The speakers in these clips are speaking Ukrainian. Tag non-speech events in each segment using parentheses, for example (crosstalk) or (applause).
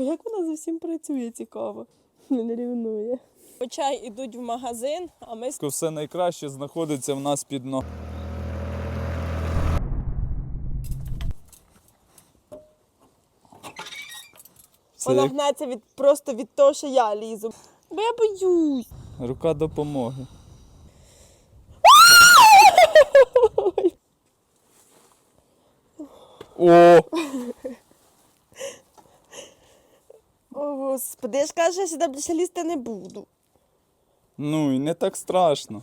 Як вона за всім працює, цікаво. Не рівнує. Чай ідуть в магазин, а ми Все найкраще знаходиться в нас під. Це вона як гнеться від просто від того, що я лізу. Бо я боюсь. рука допомоги. (laughs) О! О, господи, я ж кажу, що я сюди більше лізти не буду. Ну і не так страшно.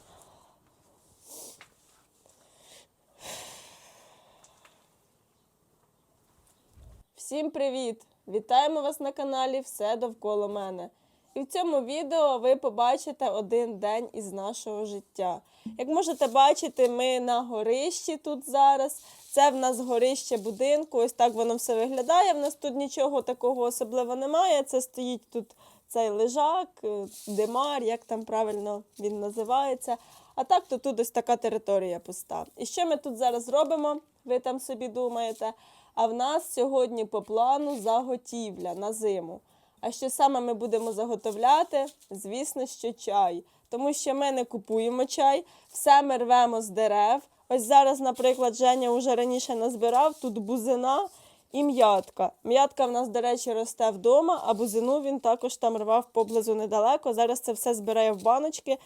Всім привіт! Вітаємо вас на каналі Все довкола мене. І в цьому відео ви побачите один день із нашого життя. Як можете бачити, ми на горищі тут зараз. Це в нас горище будинку. Ось так воно все виглядає. В нас тут нічого такого особливого немає. Це стоїть тут цей лежак, е, димар, як там правильно він називається. А так то тут ось така територія пуста. І що ми тут зараз робимо? Ви там собі думаєте? А в нас сьогодні по плану заготівля на зиму. А що саме ми будемо заготовляти? Звісно, що чай. Тому що ми не купуємо чай, все ми рвемо з дерев. Ось зараз, наприклад, Женя вже раніше назбирав тут бузина і м'ятка. М'ятка в нас, до речі, росте вдома, а бузину він також там рвав поблизу недалеко. Зараз це все збирає в баночки.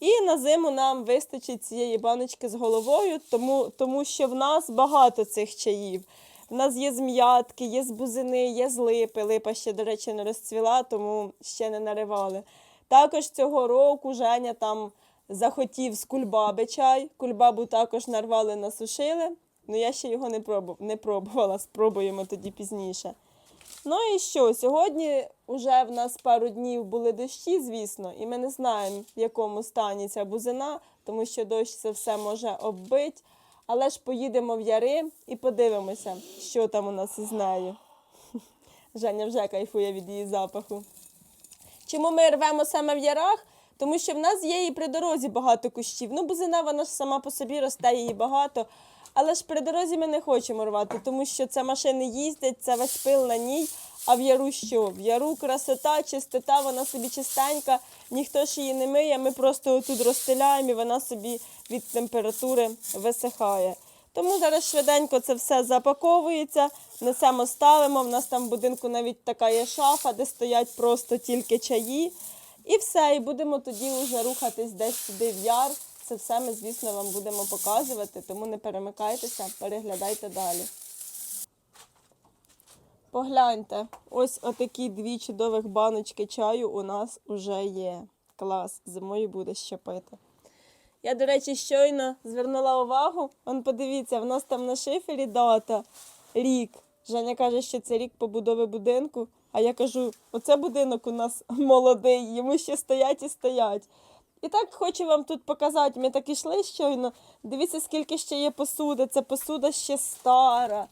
І на зиму нам вистачить цієї баночки з головою, тому, тому що в нас багато цих чаїв. В нас є з м'ятки, є з бузини, є з липи. Липа ще, до речі, не розцвіла, тому ще не наривали. Також цього року Женя там захотів з кульбаби чай. Кульбабу також нарвали, насушили. Ну я ще його не пробувала, не пробувала, спробуємо тоді пізніше. Ну і що? Сьогодні вже в нас пару днів були дощі, звісно, і ми не знаємо, в якому стані ця бузина, тому що дощ це все може оббити. Але ж поїдемо в яри і подивимося, що там у нас із нею. (laughs) Женя вже кайфує від її запаху. Чому ми рвемо саме в ярах? Тому що в нас є і при дорозі багато кущів. Ну, бузина, вона ж сама по собі росте, її багато. Але ж при дорозі ми не хочемо рвати, тому що це машини їздять, це весь пил на ній. А в яру що? В яру красота, чистота, вона собі чистенька, ніхто ж її не миє, ми просто тут розстеляємо і вона собі від температури висихає. Тому зараз швиденько це все запаковується, несемо, ставимо. В нас там в будинку навіть така є шафа, де стоять просто тільки чаї. І все, і будемо тоді вже рухатись десь сюди в яр. Це все ми, звісно, вам будемо показувати, тому не перемикайтеся, переглядайте далі. Погляньте, ось отакі дві чудових баночки чаю у нас вже є. Клас, зимою буде що пити. Я, до речі, щойно звернула увагу. Он подивіться, в нас там на шифері дата рік. Женя каже, що це рік побудови будинку. А я кажу, оце будинок у нас (laughs) молодий, йому ще стоять і стоять. І так хочу вам тут показати. Ми так ішли щойно. Дивіться, скільки ще є посуди. Це посуда ще стара.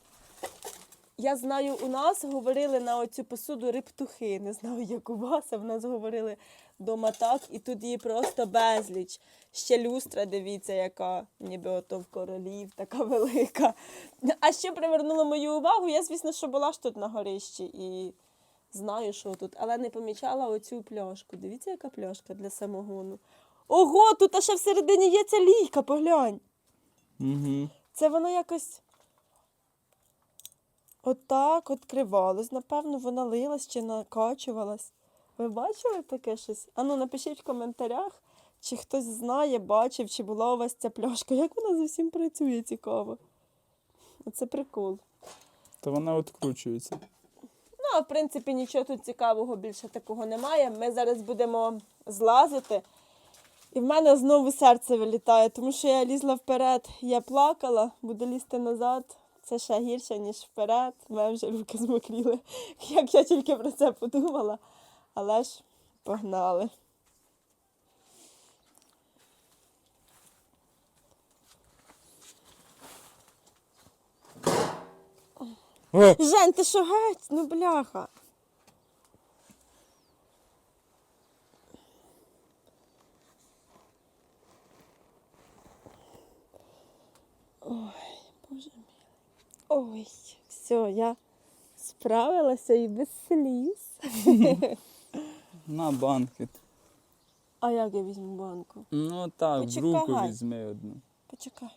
Я знаю, у нас говорили на оцю посуду рептухи. Не знаю, як у вас, а в нас говорили дома так, і тут її просто безліч. Ще люстра, дивіться, яка ніби ото в королів, така (laughs) велика. А ще привернуло мою увагу. Я, звісно, що була ж тут на горищі і знаю, що тут, але не помічала оцю пляшку. Дивіться, яка пляшка для самогону. Ого, тут аж ще всередині є ця лійка, поглянь. Угу. Це воно якось отак відкривалось. Напевно, вона лилась чи накачувалась. Ви бачили таке щось? Ану, напишіть в коментарях, чи хтось знає, бачив, чи була у вас ця пляшка. Як вона зовсім працює, цікаво. Оце прикол. То вона відкручується. Ну, а в принципі, нічого тут цікавого більше такого немає. Ми зараз будемо злазити. І в мене знову серце вилітає, тому що я лізла вперед, я плакала, буду лізти назад. Це ще гірше, ніж вперед. У мене вже руки змокріли, (laughs) як я тільки про це подумала. Але ж погнали. Жень, ти що геть? Ну бляха. Ой, боже мій. Ой, все, я Справилася і без сліз. (laughs) На банки. А як я візьму банку? Ну так, в Почекай. руку візьми одну. Почекай.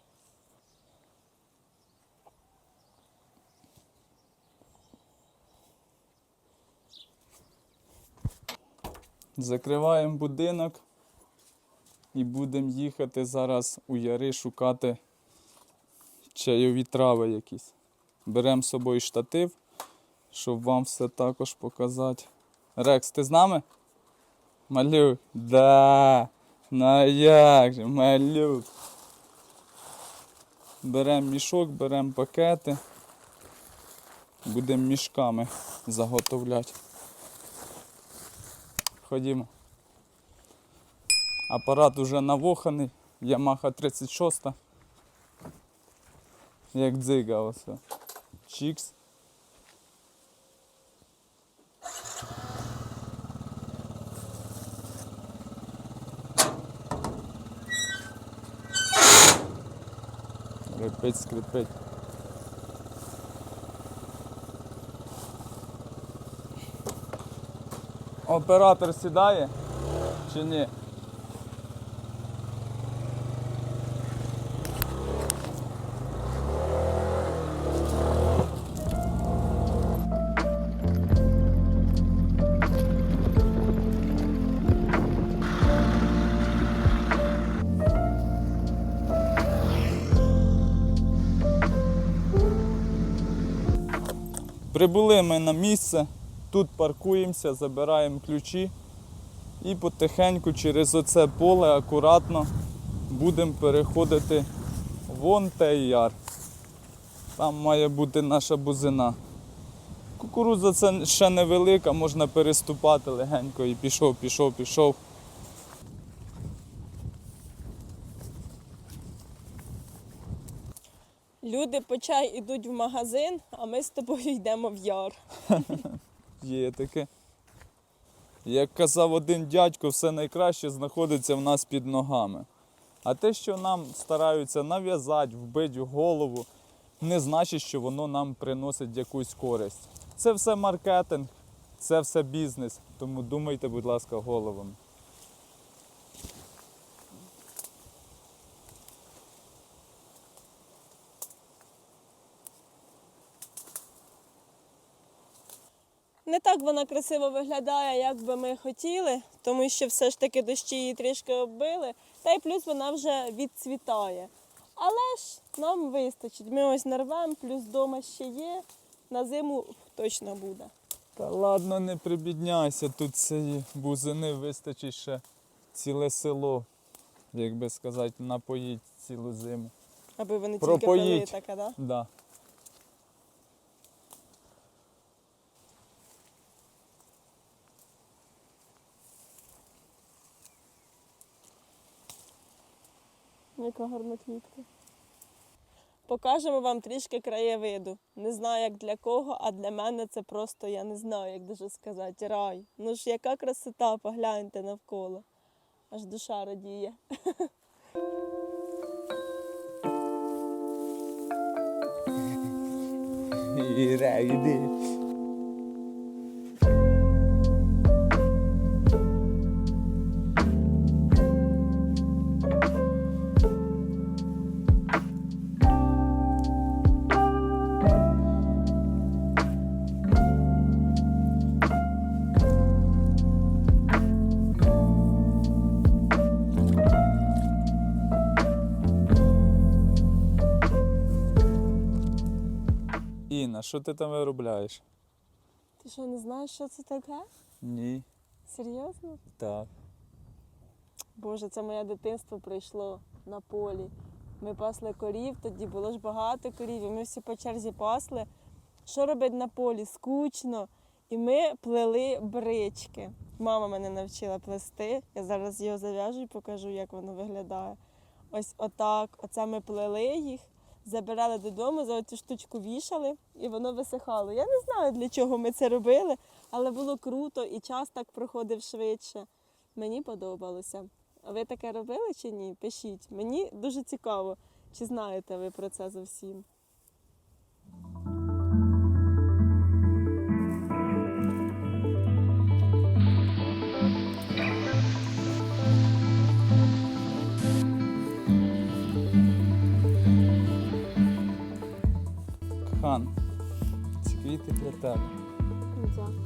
Закриваємо будинок і будемо їхати зараз у яри шукати чайові трави якісь. Беремо з собою штатив, щоб вам все також показати. Рекс, ти з нами? Малюк? Да. Ну як же, малюк. Беремо мішок, беремо пакети. Будемо мішками заготовляти. Ходімо. Апарат уже навоханий, Yamaha 36. Як дзига ось. Чікс. Скрипить, скрипить. Оператор сідає чи ні? Прибули ми на місце, тут паркуємося, забираємо ключі і потихеньку через оце поле акуратно будемо переходити вон той яр. Там має бути наша бузина. Кукурудза це ще невелика, можна переступати легенько і пішов, пішов, пішов. Люди по чай ідуть в магазин, а ми з тобою йдемо в яр. (laughs) Є таке. Як казав один дядько, все найкраще знаходиться в нас під ногами. А те, що нам стараються нав'язати, вбити в голову, не значить, що воно нам приносить якусь користь. Це все маркетинг, це все бізнес. Тому думайте, будь ласка, головами. Не так вона красиво виглядає, як би ми хотіли, тому що все ж таки дощі її трішки оббили, та й плюс вона вже відцвітає. Але ж нам вистачить. Ми ось нарвемо, плюс вдома ще є, на зиму точно буде. Та ладно, не прибідняйся, тут цієї бузини вистачить ще ціле село, як би сказати, напоїть цілу зиму. Аби вони тільки пили Пропоїть. таке, да? Да. Яка гарна квітка. Покажемо вам трішки краєвиду. Не знаю, як для кого, а для мене це просто, я не знаю, як дуже сказати, рай. Ну ж яка красота, погляньте навколо. Аж душа радіє. (laughs) Іра. Що ти там виробляєш? Ти що, не знаєш, що це таке? Ні. Серйозно? Так. Боже, це моє дитинство прийшло на полі. Ми пасли корів, тоді було ж багато корів, і ми всі по черзі пасли. Що робить на полі? Скучно. І ми плели брички. Мама мене навчила плести. Я зараз його зав'яжу і покажу, як воно виглядає. Ось отак. Оце ми плели їх, забирали додому, за цю штучку вішали, і воно висихало. Я не знаю, для чого ми це робили, але було круто і час так проходив швидше. Мені подобалося. А ви таке робили чи ні? Пишіть. Мені дуже цікаво, чи знаєте ви про це зовсім. Квіти для тебе. Дякую.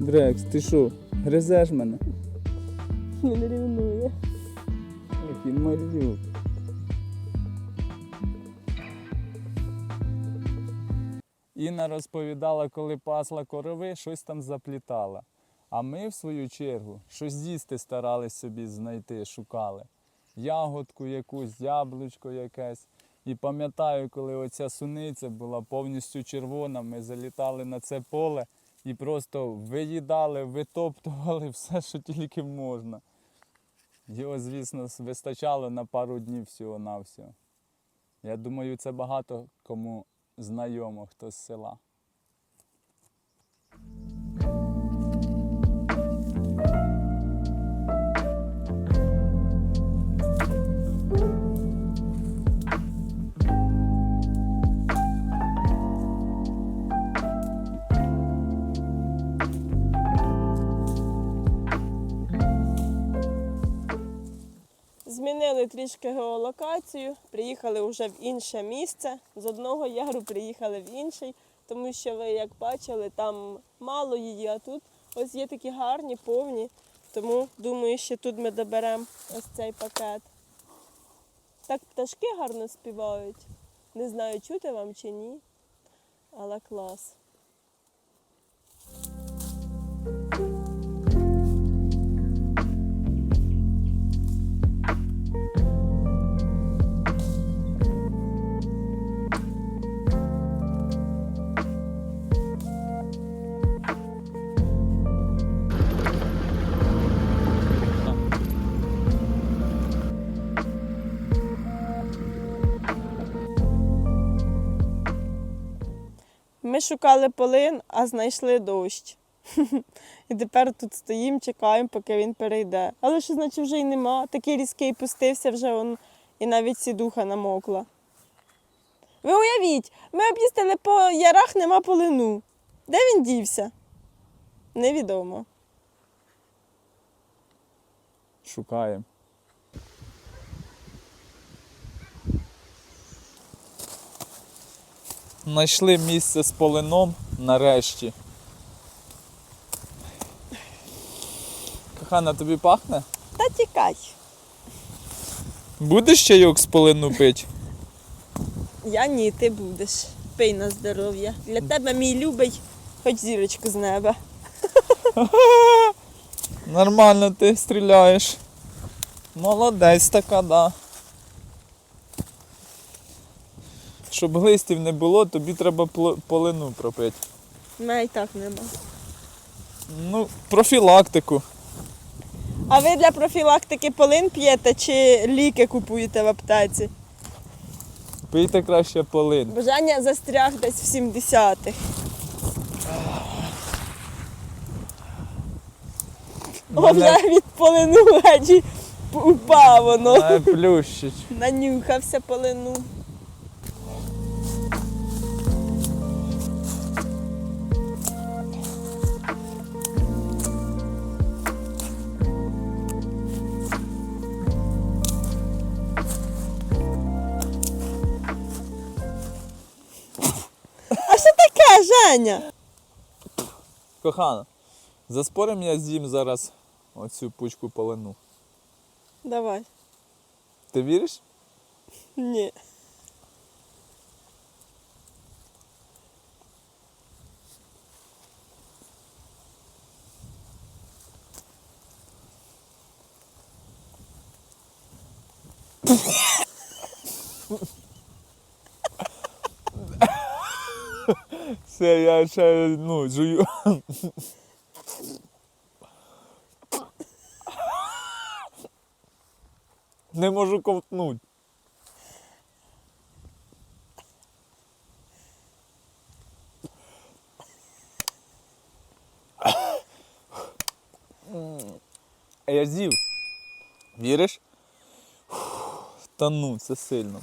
Дрекс, ти що, гризеш мене? Він рівнує. Який малюк. Інна розповідала, коли пасла корови, щось там заплітала. А ми, в свою чергу, щось їсти старались собі знайти, шукали. Ягодку якусь, яблучко якесь. І пам'ятаю, коли оця суниця була повністю червона, ми залітали на це поле і просто виїдали, витоптували (laughs) все, що тільки можна. Його, звісно, вистачало на пару днів всього-навсього. Я думаю, це багато кому знайомо, хто з села. Змінили трішки геолокацію, приїхали вже в інше місце. З одного яру приїхали в інший, тому що ви, як бачили, там мало її, а тут ось є такі гарні, повні. Тому думаю, що тут ми доберемо ось цей пакет. Так пташки гарно співають. Не знаю, чути вам чи ні, але клас. Ми шукали полин, а знайшли дощ. (laughs) І тепер тут стоїмо, чекаємо, поки він перейде. Але що значить вже й нема. Такий різкий пустився вже он, і навіть сідуха намокла. Ви уявіть, ми об'їздили по ярах, нема полину. Де він дівся? Невідомо. Шукаємо. Знайшли місце з полином нарешті. Кохана, тобі пахне? Та тікай. Будеш чайок з полину пить? Я ні, ти будеш. Пий на здоров'я. Для тебе мій любий, хоч зірочку з неба. Нормально ти стріляєш. Молодець така, да. Щоб глистів не було, тобі треба полину пропити. Мене і так нема. Ну, профілактику. А ви для профілактики полин п'єте чи ліки купуєте в аптеці? Пийте краще полин. Бажання застряг десь в 70-х. О, вже від полину геть упав воно. Плющить. Нанюхався полину. Женя? Кохана, заспорим я з'їм зараз оцю пучку полину. Давай. Ти віриш? Ні. Все, я ще ну, жую. Не можу ковтнути. А я з'їв. Віриш? Та ну, це сильно.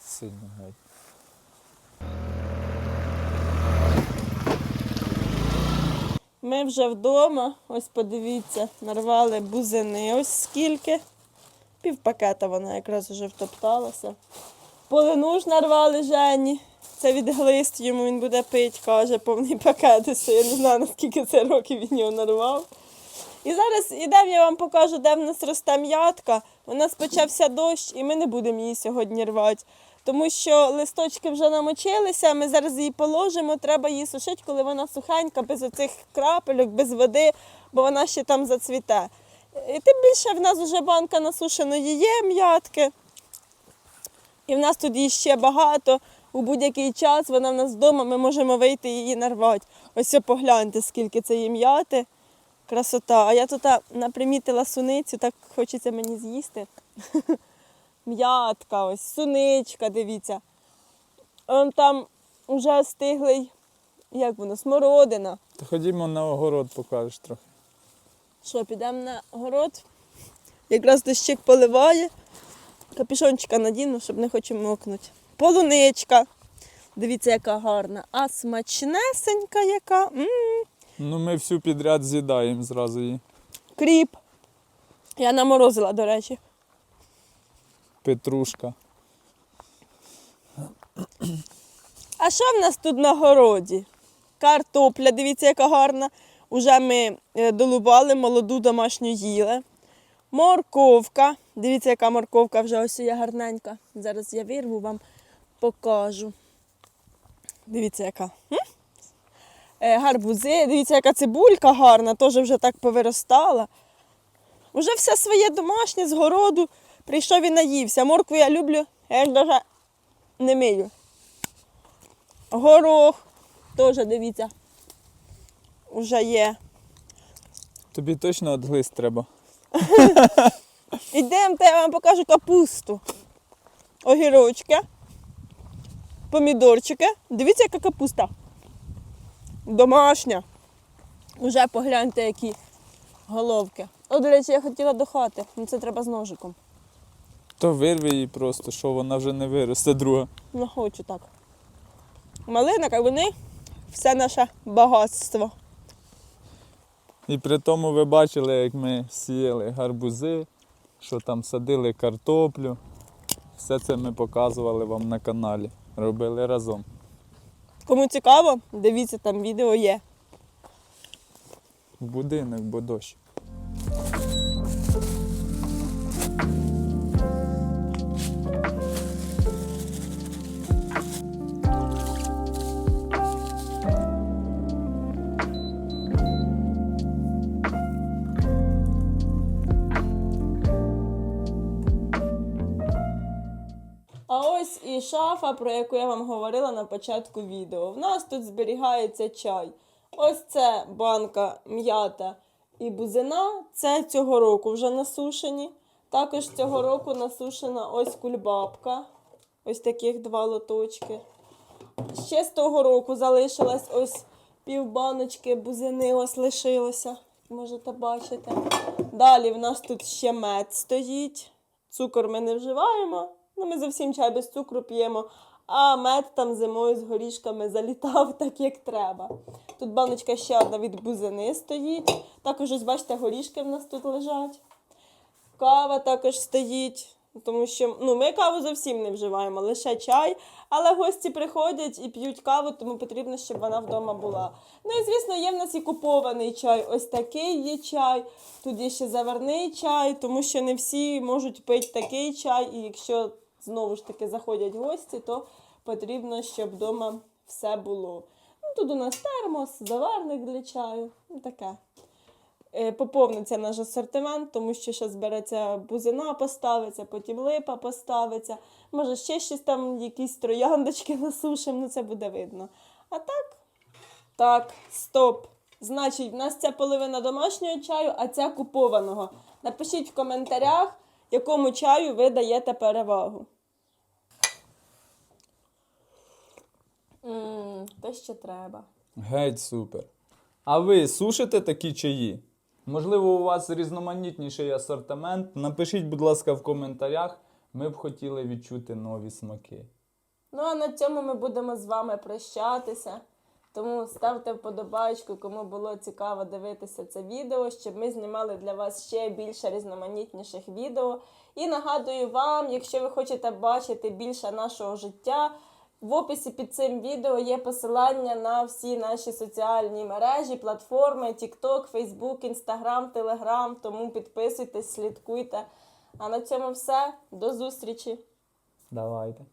Сильно геть. Ми вже вдома, ось подивіться, нарвали бузини ось скільки. Пів пакета вона якраз вже втопталася. Полину нарвали Жені. Це від глист йому він буде пити, каже, повний пакет. Ось Я не знаю, наскільки це років він його нарвав. І зараз ідемо, я вам покажу, де в нас росте м'ятка. У нас почався дощ, і ми не будемо її сьогодні рвати. Тому що листочки вже намочилися, ми зараз її положимо, треба її сушити, коли вона сухенька, без оцих крапельок, без води, бо вона ще там зацвіте. І тим більше в нас вже банка насушеної є м'ятки. І в нас тут її ще багато. У будь-який час вона в нас вдома, ми можемо вийти її нарвати. Ось погляньте, скільки це є м'яти. Красота. А я тут напримітила суницю, так хочеться мені з'їсти. (laughs) М'ятка, ось, суничка, дивіться. Он там вже стиглий, як воно, смородина. То ходімо на огород, покажеш трохи. Що, підемо на город? Якраз дощик поливає. Капішончика надіну, щоб не хочу мокнути. Полуничка. Дивіться, яка гарна. А смачнесенька яка. м Ну ми всю підряд з'їдаємо зразу її. Кріп. Я наморозила, до речі. Петрушка. А що в нас тут на городі? Картопля, дивіться, яка гарна. Уже ми е, долубали, молоду домашню їли. Морковка. Дивіться, яка морковка вже ось є гарненька. Зараз я вирву вам покажу. Дивіться, яка. Е, Гарбузи, дивіться, яка цибулька гарна, теж вже так повиростала. Уже все своє домашнє з городу. Прийшов і наївся. Моркву я люблю, я ж навіть не мию. Горох теж дивіться. Уже є. Тобі точно от глист треба. (laughs) Ідемте, я вам покажу капусту. Огірочки, помідорчики. Дивіться, яка капуста. Домашня. Уже погляньте, які головки. О, до речі, я хотіла до хати. Ну це треба з ножиком. То вирви її просто, що вона вже не виросте друга. Не хочу так. Малина, як вони, все наше багатство. І при тому ви бачили, як ми сіяли гарбузи, що там садили картоплю. Все це ми показували вам на каналі. Робили разом. Кому цікаво, дивіться, там відео є. В будинок, бо дощ. Шафа, про яку я вам говорила на початку відео. В нас тут зберігається чай. Ось це банка м'ята і бузина. Це цього року вже насушені. Також цього року насушена ось кульбабка. Ось таких два лоточки. Ще з того року залишилась ось півбаночки бузини, ось лишилося. Можете бачити. Далі в нас тут ще мед стоїть. Цукор ми не вживаємо. Ну, ми зовсім чай без цукру п'ємо. А мед там зимою з горішками залітав (laughs) так, як треба. Тут баночка ще одна від бузини стоїть. Також, ось бачите, горішки в нас тут лежать. Кава також стоїть. Тому що ну, ми каву зовсім не вживаємо, лише чай. Але гості приходять і п'ють каву, тому потрібно, щоб вона вдома була. Ну і звісно, є в нас і купований чай. Ось такий є чай. Тут є ще заварний чай, тому що не всі можуть пити такий чай. І якщо знову ж таки заходять гості, то потрібно, щоб вдома все було. Ну, тут у нас термос, заварник для чаю. Ну, таке. Е, Поповниться наш асортимент, тому що ще збереться бузина поставиться, потім липа поставиться. Може, ще щось там, якісь трояндочки насушимо, ну це буде видно. А так, так, стоп. Значить, в нас ця половина домашнього чаю, а ця купованого. Напишіть в коментарях, якому чаю ви даєте перевагу. Ммм, те ще треба. Геть супер. А ви сушите такі чаї? Можливо, у вас різноманітніший асортимент. Напишіть, будь ласка, в коментарях. Ми б хотіли відчути нові смаки. Ну а на цьому ми будемо з вами прощатися. Тому ставте вподобайку, кому було цікаво дивитися це відео, щоб ми знімали для вас ще більше різноманітніших відео. І нагадую вам, якщо ви хочете бачити більше нашого життя, в описі під цим відео є посилання на всі наші соціальні мережі, платформи: TikTok, Facebook, Instagram, Telegram. Тому підписуйтесь, слідкуйте. А на цьому все. До зустрічі! Давайте.